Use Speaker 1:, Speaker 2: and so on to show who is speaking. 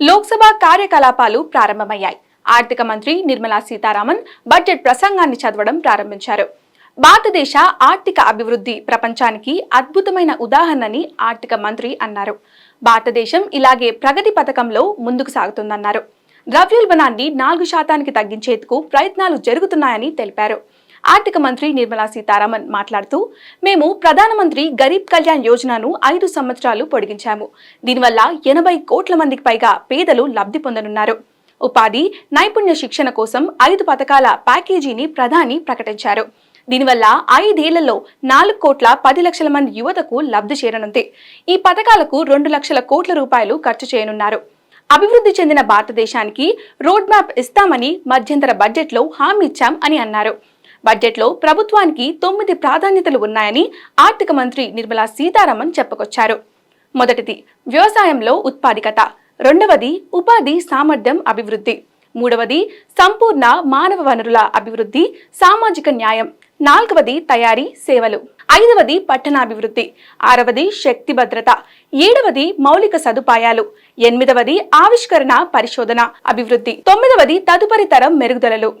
Speaker 1: లోక్సభ కార్యకలాపాలు ప్రారంభమయ్యాయి. ఆర్థిక మంత్రి నిర్మలా సీతారామన్ బడ్జెట్ ప్రసంగాన్ని చదవడం ప్రారంభించారు. భారతదేశ ఆర్థిక అభివృద్ధి ప్రపంచానికి అద్భుతమైన ఉదాహరణని ఆర్థిక మంత్రి అన్నారు. భారతదేశం ఇలాగే ప్రగతి పథకంలో ముందుకు సాగుతుందన్నారు. ద్రవ్యోల్బణాన్ని నాలుగు శాతానికి తగ్గించేందుకు ప్రయత్నాలు జరుగుతున్నాయని తెలిపారు. ఆర్థిక మంత్రి నిర్మలా సీతారామన్ మాట్లాడుతూ మేము ప్రధానమంత్రి గరీబ్ కళ్యాణ్ యోజనను ఐదు సంవత్సరాలు పొడిగించాము. దీనివల్ల ఎనభై కోట్ల మందికి పైగా పేదలు లబ్ధి పొందనున్నారు. ఉపాధి నైపుణ్య శిక్షణ కోసం ఐదు పథకాల ప్యాకేజీని ప్రధాని ప్రకటించారు. దీనివల్ల ఐదేళ్ళలో నాలుగు కోట్ల పది లక్షల మంది యువతకు లబ్ధి చేరనుంది. ఈ పథకాలకు రెండు లక్షల కోట్ల రూపాయలు ఖర్చు చేయనున్నారు. అభివృద్ధి చెందిన భారతదేశానికి రోడ్ మ్యాప్ ఇస్తామని మధ్యంతర బడ్జెట్లో హామీ ఇచ్చాం అని అన్నారు. బడ్జెట్లో ప్రభుత్వానికి తొమ్మిది ప్రాధాన్యతలు ఉన్నాయని ఆర్థిక మంత్రి నిర్మలా సీతారామన్ చెప్పుకొచ్చారు. మొదటిది వ్యవసాయంలో ఉత్పాదికత. రెండవది ఉపాధి సామర్థ్యం అభివృద్ధి. మూడవది సంపూర్ణ మానవ వనరుల అభివృద్ధి సామాజిక న్యాయం. నాలుగవది తయారీ సేవలు. ఐదవది పట్టణాభివృద్ధి. ఆరవది శక్తి భద్రత. ఏడవది మౌలిక సదుపాయాలు. ఎనిమిదవది ఆవిష్కరణ పరిశోధన అభివృద్ధి. తొమ్మిదవది తదుపరి తరం మెరుగుదలలు.